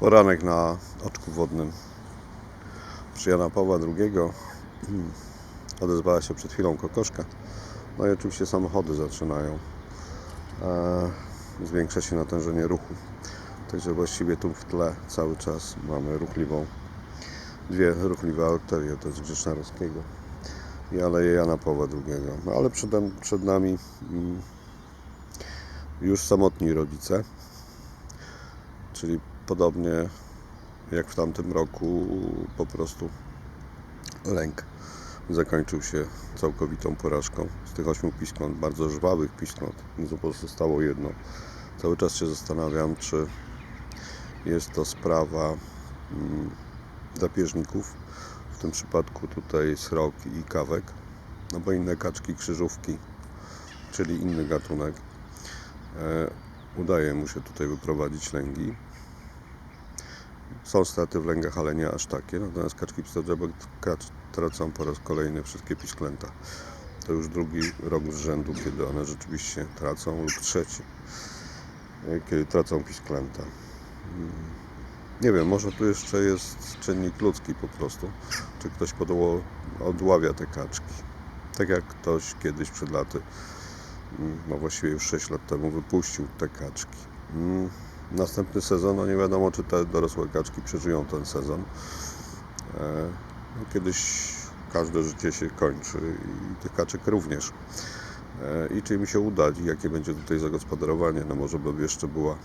Poranek na oczku wodnym przy Jana Pawła II. Odezwała się przed chwilą kokoszka. No i oczywiście samochody zaczynają. E, zwiększa się natężenie ruchu. Także właściwie tu w tle cały czas mamy ruchliwą, dwie ruchliwe arterie, to jest Grzesznarowskiego i Aleje Jana Pawła II. No ale przed, przed nami mm, już samotni rodzice, czyli podobnie jak w tamtym roku po prostu lęk zakończył się całkowitą porażką. Z tych ośmiu piskląt, bardzo żwawych piskląt, pozostało jedno. Cały czas się zastanawiam, czy jest to sprawa mm, drapieżników, w tym przypadku tutaj srok i kawek, no bo inne kaczki, krzyżówki, czyli inny gatunek, e, udaje mu się tutaj wyprowadzić lęgi. Są straty w lęgach, ale nie aż takie. Natomiast kaczki pstożebek tracą po raz kolejny wszystkie pisklęta. To już drugi rok z rzędu, kiedy one rzeczywiście tracą, lub trzeci, kiedy tracą pisklęta. Mm. Nie wiem, może tu jeszcze jest czynnik ludzki po prostu. Czy ktoś podło, odławia te kaczki. Tak jak ktoś kiedyś przed laty, mm, no właściwie już 6 lat temu, wypuścił te kaczki. Następny sezon, no nie wiadomo, czy te dorosłe kaczki przeżyją ten sezon. E, no kiedyś każde życie się kończy i tych kaczek również. E, I czy im się uda, i jakie będzie tutaj zagospodarowanie, no może by jeszcze była e,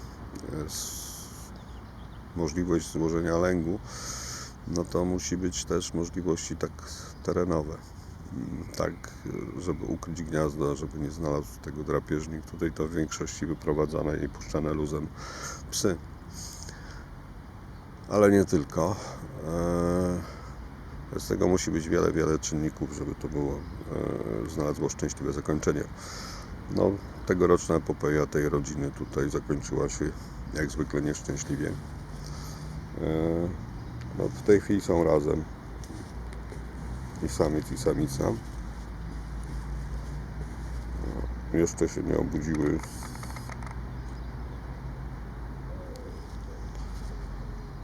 możliwość złożenia lęgu, no to musi być też możliwości tak terenowe. Tak, żeby ukryć gniazdo, żeby nie znalazł tego drapieżnik. Tutaj to w większości wyprowadzane i puszczane luzem psy. Ale nie tylko. Eee, Z tego musi być wiele, wiele czynników, żeby to było, e, znalazło szczęśliwe zakończenie. No, tegoroczna epopeja tej rodziny tutaj zakończyła się jak zwykle nieszczęśliwie. E, No, w tej chwili są razem i samiec i samica. No, Jeszcze się nie obudziły.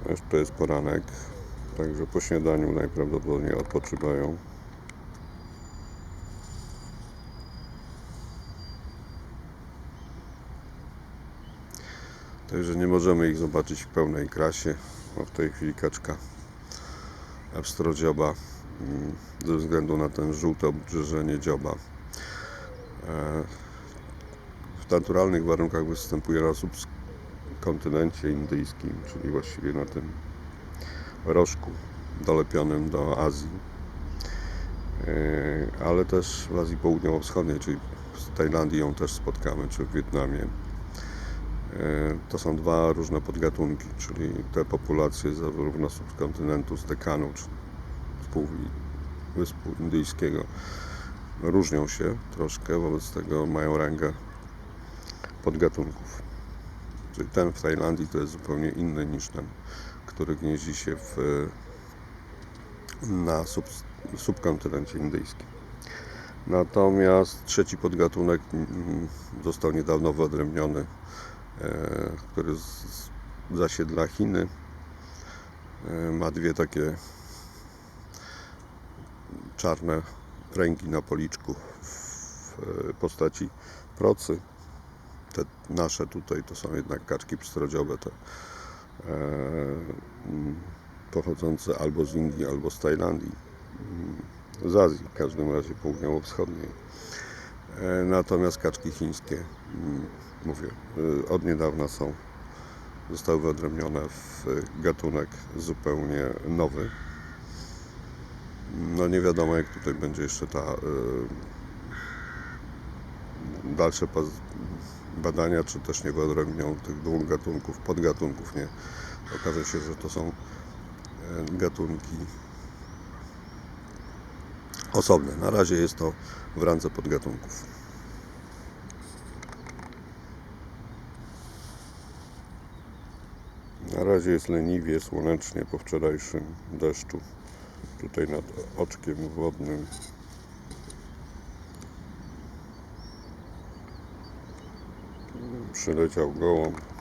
Jeszcze jest poranek, także po śniadaniu najprawdopodobniej odpoczywają. Także nie możemy ich zobaczyć w pełnej krasie. No w tej chwili kaczka pstrodzioba mm, ze względu na ten żółte obrzeżenie dzioba. E, W naturalnych warunkach występuje na subkontynencie indyjskim, czyli właściwie na tym rożku dolepionym do Azji, E, ale też w Azji Południowo-Wschodniej, czyli w Tajlandii ją też spotkamy, czy w Wietnamie. E, To są dwa różne podgatunki, czyli te populacje zarówno subkontynentu z Dekanu, Półwyspu Indyjskiego różnią się troszkę, wobec tego mają rangę podgatunków. Czyli ten w Tajlandii to jest zupełnie inny niż ten, który gnieździ się w, na sub, subkontynencie indyjskim. Natomiast trzeci podgatunek mm, został niedawno wyodrębniony, e, który zasiedla Chiny. E, Ma dwie takie czarne ręki na policzku w postaci procy. Te nasze tutaj to są jednak kaczki pstrodziowe, te e, mm, pochodzące albo z Indii, albo z Tajlandii, mm, z Azji, w każdym razie południowo-wschodniej. E, Natomiast kaczki chińskie, mm, mówię, e, od niedawna są, zostały wyodrębnione w gatunek zupełnie nowy. No nie wiadomo jak tutaj będzie jeszcze ta y, dalsze badania, czy też nie wyodrębnią tych dwóch gatunków, podgatunków, nie. Okaże się, że to są y, gatunki osobne. Na razie jest to w randze podgatunków. Na razie jest leniwie, słonecznie po wczorajszym deszczu tutaj nad oczkiem wodnym. Przyleciał gołąb.